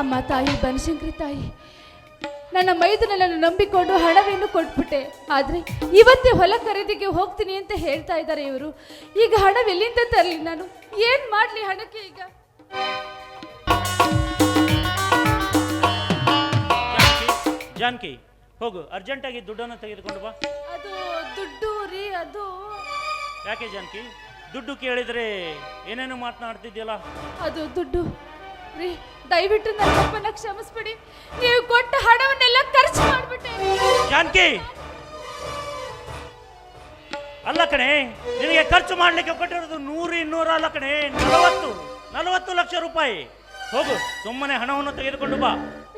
ಅಮ್ಮ ತಾಯಿ ಬನಶಂಕರಿ ತಾಯಿ ನನ್ನ ಮೈದನನ್ನು ನಂಬಿಕೊಂಡು ಹಣವೇನು ಕೊಟ್ಬಿಟ್ಟೆ. ಆದರೆ ಇವತ್ತೇ ಹೊಲ ಖರೀದಿಗೆ ಹೋಗ್ತೀನಿ ಅಂತ ಹೇಳ್ತಾ ಇದ್ದಾರೆ ಇವರು. ಈಗ ಹಣವೆಲ್ಲಿಂದ ತರಲಿ ನಾನು? ಏನು ಮಾಡಲಿ ಹಣಕ್ಕೆ ಈಗ? ಜಾನಕಿ ಹೋಗು. ಅರ್ಜೆಂಟಾಗಿ ದುಡ್ಡನ್ನು ತೆಗೆದುಕೊಂಡು ಬಾ. ಅದು ದುಡ್ಡು ರೀ ಅದು. ಯಾಕೆ ಜಾನ್ಕಿ? ದುಡ್ಡು ಕೇಳಿದರೆ ಏನೇನು ಮಾತನಾಡ್ತಿದ್ಯಲ್ಲ? ಅದು ದುಡ್ಡು. ರೀ ದಯವಿಟ್ಟು ನನ್ನ ತಪ್ಪನ್ನ ಕ್ಷಮಿಸ್ಬಿಡಿ. ನೀವು ಕೊಟ್ಟ ಹಣವನ್ನೆಲ್ಲ ಖರ್ಚು ಮಾಡ್ಬಿಟ್ಟೆ. ಜಾನಕಿ ಅಲ್ಲ ಕಣೆ ನಿನಗೆ ಖರ್ಚು ಮಾಡ್ಲಿಕ್ಕೆ ಕೊಟ್ಟಿರೋದು ನೂರು ಇನ್ನೂರು ಅಲ್ಲ ಕಣೆ ನಲವತ್ತು ನಲವತ್ತು ಲಕ್ಷ ರೂಪಾಯಿ. ಹೋಗು ಸುಮ್ಮನೆ ಹಣವನ್ನು ತೆಗೆದುಕೊಂಡು ಬಾ.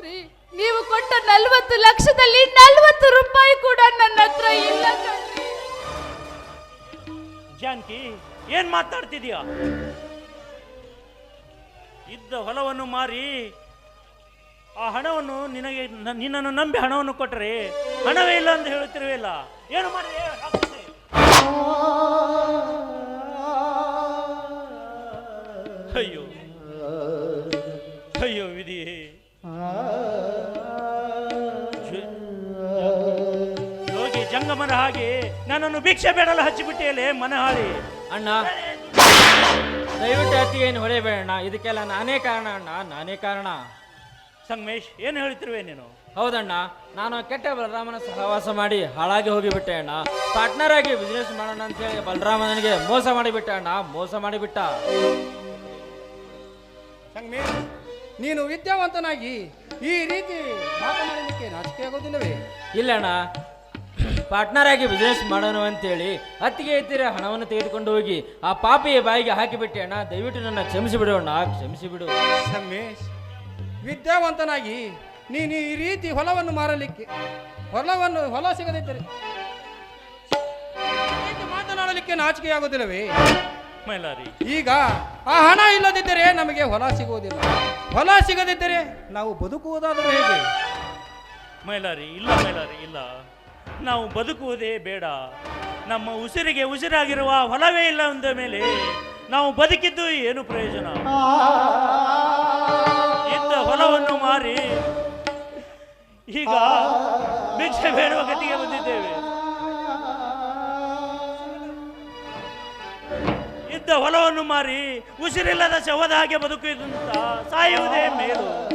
ರೀ ನೀವು ಕೊಟ್ಟ ನಲ್ವತ್ತು ಲಕ್ಷದಲ್ಲಿ ನಲ್ವತ್ತು ರೂಪಾಯಿ ಕೂಡ ನನ್ನ ಹತ್ರ ಇಲ್ಲ ಜಾನ್ಕಿ ಜಾನಕಿ ಏನ್ ಮಾತಾಡ್ತಿದ್ಯಾ? ಇದ್ದ ಹೊಲವನ್ನು ಮಾರಿ ಆ ಹಣವನ್ನು ನಿನಗೆ ನಿನ್ನನ್ನು ನಂಬಿ ಹಣವನ್ನು ಕೊಟ್ಟರೆ ಹಣವೇ ಇಲ್ಲ ಅಂತ ಹೇಳುತ್ತಿರುವಿಲ್ಲ ಏನು ಮಾಡಿದೆ? ಅಯ್ಯೋ. ಅಯ್ಯೋ ವಿಧಿ. ಯೋಗಿ ಜಂಗಮನ ಹಾಗೆ ನನ್ನನ್ನು ಭಿಕ್ಷೆ ಬೇಡಲು ಹಚ್ಚಿಬಿಟ್ಟಿಯಲ್ಲೇ ಮನಹಾಳಿ ಅಣ್ಣ ದಯವಿಟ್ಟು ಅತ್ತಿಗೆ ಏನು ಹೊಡೆಯಬೇಡಣ್ಣ. ಇದಕ್ಕೆಲ್ಲ ನಾನೇ ಕಾರಣ ಅಣ್ಣ. ನಾನೇ ಕಾರಣ. ಸಂಗಮೇಶ್ ಏನು ಹೇಳ್ತಿರುವೆ ನೀನು? ಹೌದಣ್ಣ. ನಾನು ಕೆಟ್ಟ ಬಲರಾಮನ ಸಹವಾಸ ಮಾಡಿ ಹಾಳಾಗಿ ಹೋಗಿಬಿಟ್ಟೆ ಅಣ್ಣ. ಪಾರ್ಟ್ನರ್ ಆಗಿ ಬಿಸ್ನೆಸ್ ಮಾಡೋಣ ಅಂತ ಹೇಳಿ ಬಲರಾಮ ನನಗೆ ಮೋಸ ಮಾಡಿಬಿಟ್ಟ ಅಣ್ಣ. ಮೋಸ ಮಾಡಿಬಿಟ್ಟ. ಸಂಗಮೇಶ್ ನೀನು ವಿದ್ಯಾವಂತನಾಗಿ ಈ ರೀತಿ ಮಾತನಾಡಲಿಕ್ಕೆ ನಾಚಿಕೆ ಆಗೋದಿಲ್ಲವೇ? ಇಲ್ಲಣ್ಣ. ಪಾರ್ಟ್ನರ್ ಆಗಿ ಬಿಸ್ನೆಸ್ ಮಾಡೋಣ ಅಂತೇಳಿ ಅತ್ತಿಗೆ ಎತ್ತಿರ ಹಣವನ್ನು ತೆಗೆದುಕೊಂಡು ಹೋಗಿ ಆ ಪಾಪಿಯ ಬಾಯಿಗೆ ಹಾಕಿಬಿಟ್ಟೆ ಅಣ್ಣ ದಯವಿಟ್ಟು ನನ್ನ ಕ್ಷಮಿಸಿ ಬಿಡು ಅಣ್ಣ ಕ್ಷಮಿಸಿ ಬಿಡು ಸಂಗಮೇಶ್ ವಿದ್ಯಾವಂತನಾಗಿ ನೀನು ಈ ರೀತಿ ಹೊಲವನ್ನು ಮಾರಲಿಕ್ಕೆ ಹೊಲವನ್ನು ಹೊಲ ಸಿಗದಿದ್ದರೆ ಮಾತನಾಡಲಿಕ್ಕೆ ನಾಚಿಕೆ ಆಗೋದಿಲ್ಲವೇ ಮೈಲಾರಿ. ಈಗ ಆ ಹಣ ಇಲ್ಲದಿದ್ದರೆ ನಮಗೆ ಹೊಲ ಸಿಗುವುದಿಲ್ಲ. ಹೊಲ ಸಿಗದಿದ್ದರೆ ನಾವು ಬದುಕುವುದಾದರೂ ಹೇಗೆ? ಮೈಲಾರಿ ಇಲ್ಲ ಮೈಲಾರಿ ಇಲ್ಲ. ನಾವು ಬದುಕುವುದೇ ಬೇಡ. ನಮ್ಮ ಉಸಿರಿಗೆ ಉಸಿರಾಗಿರುವ ಹೊಲವೇ ಇಲ್ಲ ಅಂದ ಮೇಲೆ ನಾವು ಬದುಕಿದ್ದು ಏನು ಪ್ರಯೋಜನ? ಇದ್ದ ಹೊಲವನ್ನು ಮಾರಿ ಈಗ ಭಿಕ್ಷೆ ಬೇಡುವ ಗತಿಗೆ ಬಂದಿದ್ದೇವೆ. ಇದ್ದ ಹೊಲವನ್ನು ಮಾರಿ ಉಸಿರಿಲ್ಲದ ಶವದ ಹಾಗೆ ಬದುಕಿದಂತ ಸಾಯುವುದೇ ಮೇಲು.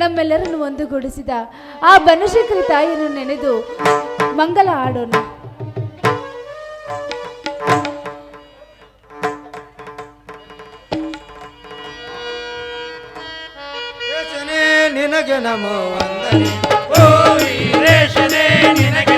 ನಮ್ಮೆಲ್ಲರನ್ನು ಒಂದುಗೂಡಿಸಿದ ಆ ಬನಶಂಕರಿ ತಾಯಿಯನ್ನು ನೆನೆದು ಮಂಗಲ ಆಡೋಣ ನಿನಗೆ ಅಂದರೆ ಓ ವೀರೇಶನೇ ನಿನಗೆ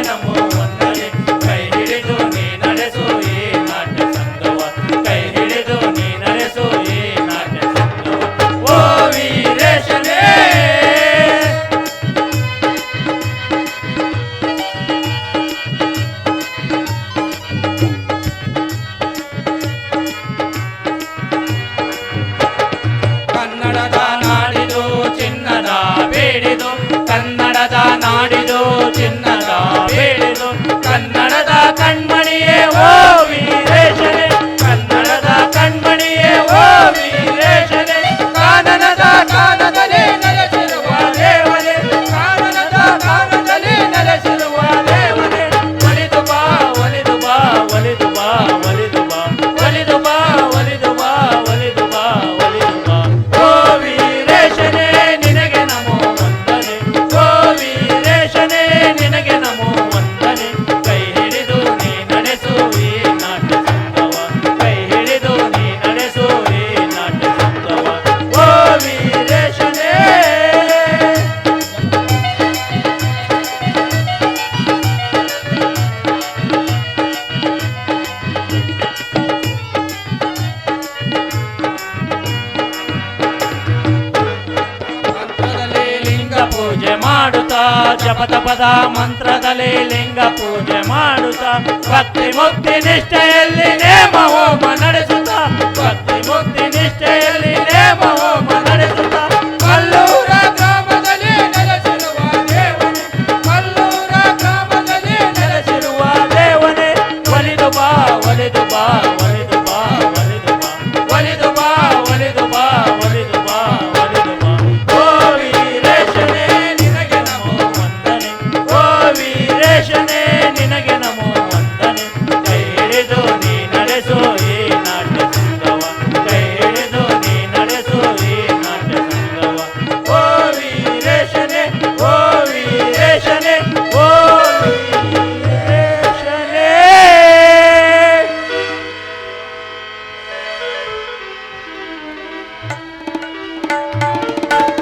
ಮಾಡುತ್ತಾ. ಜಪ ತಪದ ಮಂತ್ರದಲ್ಲಿ ಲಿಂಗ ಪೂಜೆ ಮಾಡುತ್ತಾ. ಭಕ್ತಿ ಮುಕ್ತಿ ನಿಷ್ಠೆಯಲ್ಲಿ ನೇಮ ಹೋಮ ನಡೆಸುತ್ತಾ. ಭಕ್ತಿ ಮುಕ್ತಿ ನಿಷ್ಠೆಯಲ್ಲಿ ನೇಮ ಹೋಮ ನಡೆಸುತ್ತಾ.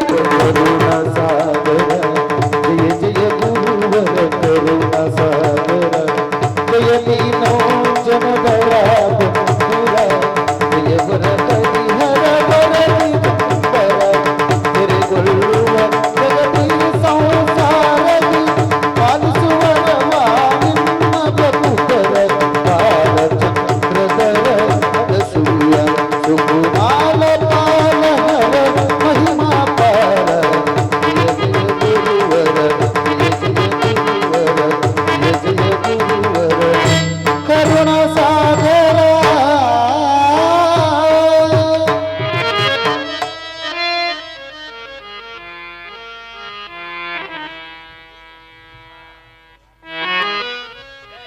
ਗੁਰੂ ਰਸਾ